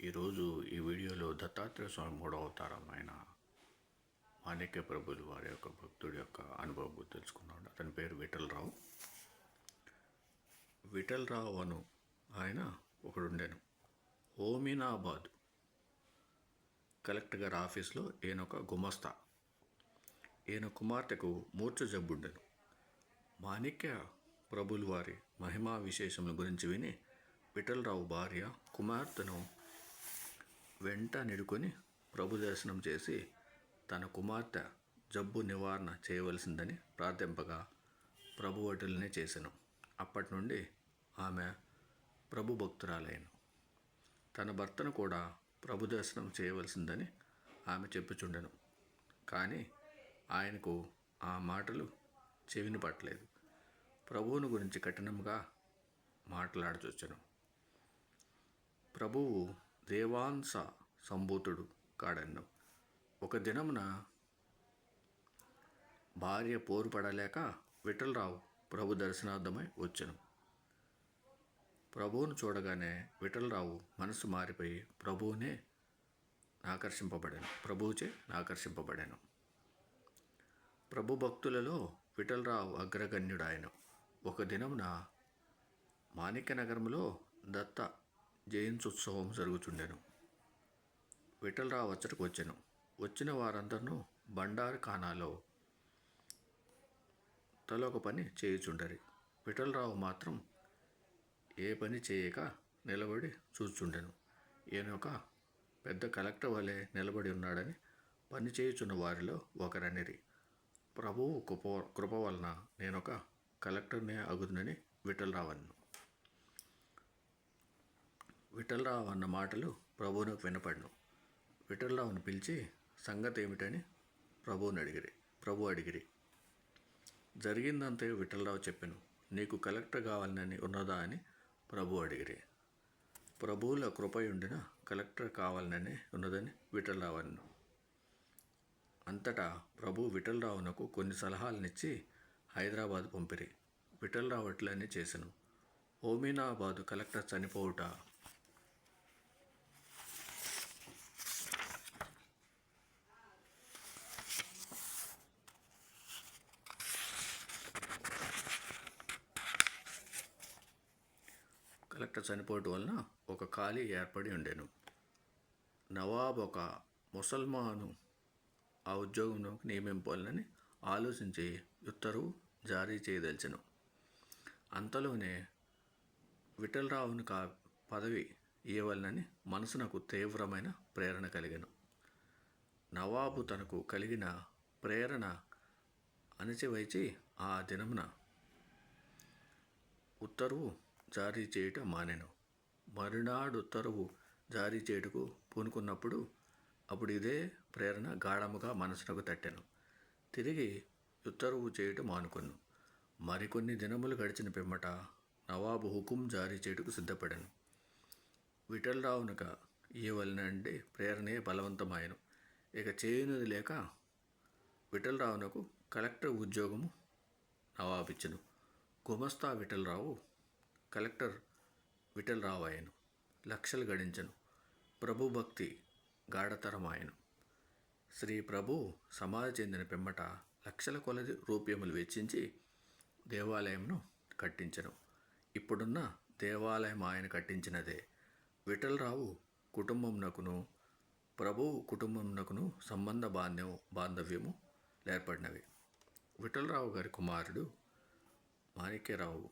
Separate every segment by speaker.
Speaker 1: ఈరోజు ఈ వీడియోలో దత్తాత్రేయ స్వామి మూడవ అవతారమైన ఆయన మాణిక్య ప్రభులు వారి యొక్క భక్తుడి యొక్క అనుభవం తెలుసుకున్నాడు అతని పేరు విఠలరావు. విఠలరావు అను ఆయన ఒకడుండెను. ఓమినాబాద్ కలెక్టర్ గారి ఆఫీస్లో ఈయన ఒక గుమస్తా. ఈయన కుమార్తెకు మూర్ఛ జబ్బుండెను. మాణిక్య ప్రభులు వారి మహిమా విశేషముల గురించి విని విఠలరావు భార్య కుమార్తెను వెంట నిడుకొని ప్రభు దర్శనం చేసి తన కుమార్తె జబ్బు నివారణ చేయవలసిందని ప్రార్థింపగా ప్రభు వటులనే చేసెను. అప్పటి నుండి ఆమె ప్రభు భక్తురాలైను. తన భర్తను కూడా ప్రభు దర్శనం చేయవలసిందని ఆమె చెప్పుచుండెను. కానీ ఆయనకు ఆ మాటలు చెవిని పట్టలేదు. ప్రభువును గురించి కఠినంగా మాట్లాడుచొచ్చెను. ప్రభువు దేవాంశ సంభూతుడు కాడన్ను. ఒక దినమున భార్య పోరు పడలేక విఠలరావు ప్రభు దర్శనార్థమై వచ్చాను. ప్రభువును చూడగానే విఠలరావు మనసు మారిపోయి ప్రభువునే ఆకర్షింపబడాను. ప్రభువుచే ఆకర్షింపబడాను. ప్రభు భక్తులలో విఠలరావు అగ్రగణ్యుడాయను. ఒక దినమున మాణిక్య నగరంలో దత్త జయంత్యుత్సవం జరుగుచుండెను. విఠలరావు అచ్చటకు వచ్చాను. వచ్చిన వారందరూ బండారు ఖానాలో తలొక పని చేయుచుండరి. విఠలరావు మాత్రం ఏ పని చేయక నిలబడి చూచుండెను. ఈయన ఒక పెద్ద కలెక్టర్ వలె నిలబడి ఉన్నాడని పని చేయుచున్న వారిలో ఒకరనిరి ప్రభువు కృప కృప వలన నేనొక కలెక్టర్నే అగుదునని విఠలరావు అన్ను విఠలరావు అన్న మాటలు ప్రభువునకు వినపడను. విఠలరావును పిలిచి సంగతి ఏమిటని ప్రభువుని అడిగిరి. ప్రభు అడిగిరి జరిగిందంతే విఠలరావు చెప్పాను. నీకు కలెక్టర్ కావాలని ఉన్నదా అని ప్రభు అడిగిరి. ప్రభువుల కృపయుండిన కలెక్టర్ కావాలని ఉన్నదని విఠలరావు అన్ను అంతటా ప్రభు విఠలరావునకు కొన్ని సలహాలనిచ్చి హైదరాబాద్ పంపిరి. విఠలరావు అట్లనే చేశాను ఓమినాబాదు కలెక్టర్ చనిపోవుట కలెక్టర్ చనిపోవటం వలన ఒక ఖాళీ ఏర్పడి ఉండెను. నవాబ్ ఒక ముసల్మాను ఆ ఉద్యోగంలోకి నియమింపాలని ఆలోచించి ఉత్తర్వు జారీ చేయదలిచను. అంతలోనే విఠలరావుని కా పదవి ఇవ్వాలని మనసునకు తీవ్రమైన ప్రేరణ కలిగాను. నవాబు తనకు కలిగిన ప్రేరణ అణచివైచి ఆ దినమున ఉత్తర్వు జారీ చేయటం మానెను. మరునాడు ఉత్తర్వు జారీ చేయుటకు పూనుకున్నప్పుడు అప్పుడు ఇదే ప్రేరణ గాఢముగా మనసునకు తట్టెను. తిరిగి ఉత్తర్వు చేయటం మానుకొను. మరికొన్ని దినములు గడిచిన పిమ్మట నవాబు హుకుం జారీ చేయుటకు సిద్ధపడాను. విఠలరావునక ఇవ్వలనండి ప్రేరణే బలవంతమాయను. ఇక చేయనుది లేక విఠలరావునకు కలెక్టర్ ఉద్యోగము నవాబిచ్చను. గుమస్తా విఠలరావు కలెక్టర్ విఠలరావు ఆయను లక్షలు గడించను. ప్రభు భక్తి గాఢతరమాయను. శ్రీ ప్రభు సమాధి చెందిన పిమ్మట లక్షల కొలది రూప్యములు వెచ్చించి దేవాలయంను కట్టించను. ఇప్పుడున్న దేవాలయం ఆయన కట్టించినదే. విఠలరావు కుటుంబంనకును ప్రభు కుటుంబంనకును సంబంధ బాంధవ్యం బాంధవ్యము ఏర్పడినవి విఠలరావు గారి కుమారుడు మాణిక్యరావు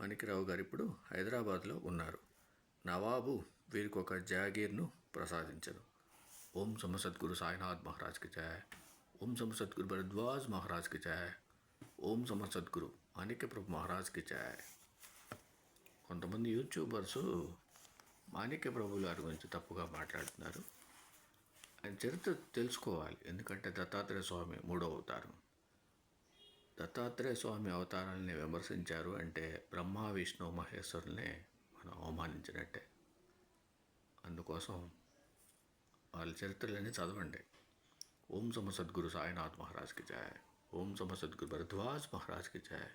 Speaker 1: మాణిక్యరావు గారు ఇప్పుడు హైదరాబాద్లో ఉన్నారు. నవాబు వీరికి ఒక జాగీర్ను ప్రసాదించను ఓం సమ సద్గురు సాయినాథ్ మహారాజ్కి జాయ్. ఓం సమ సద్గురు భరద్వాజ్ మహారాజ్కి జాయ్. ఓం సమ సద్గురు మాణిక్య ప్రభు మహారాజ్కి జాయ్. కొంతమంది యూట్యూబర్స్ మాణిక్య ప్రభు గారి గురించి తప్పుగా మాట్లాడుతున్నారు. ఆయన చరిత్ర తెలుసుకోవాలి. ఎందుకంటే దత్తాత్రేయ స్వామి మూడో అవతారం. దత్తాత్రేయ స్వామి అవతారాలని విమర్శించారు అంటే బ్రహ్మ విష్ణు మహేశ్వరుల్ని మనం అవమానించినట్టే. అందుకోసం వాళ్ళ చరిత్రలన్నీ చదవండి. ఓం సమ సద్గురు సాయినాథ్ మహారాజ్కి జాయ్ ఓం సమ సద్గురు భరద్వాజ్ మహారాజ్కి జాయ్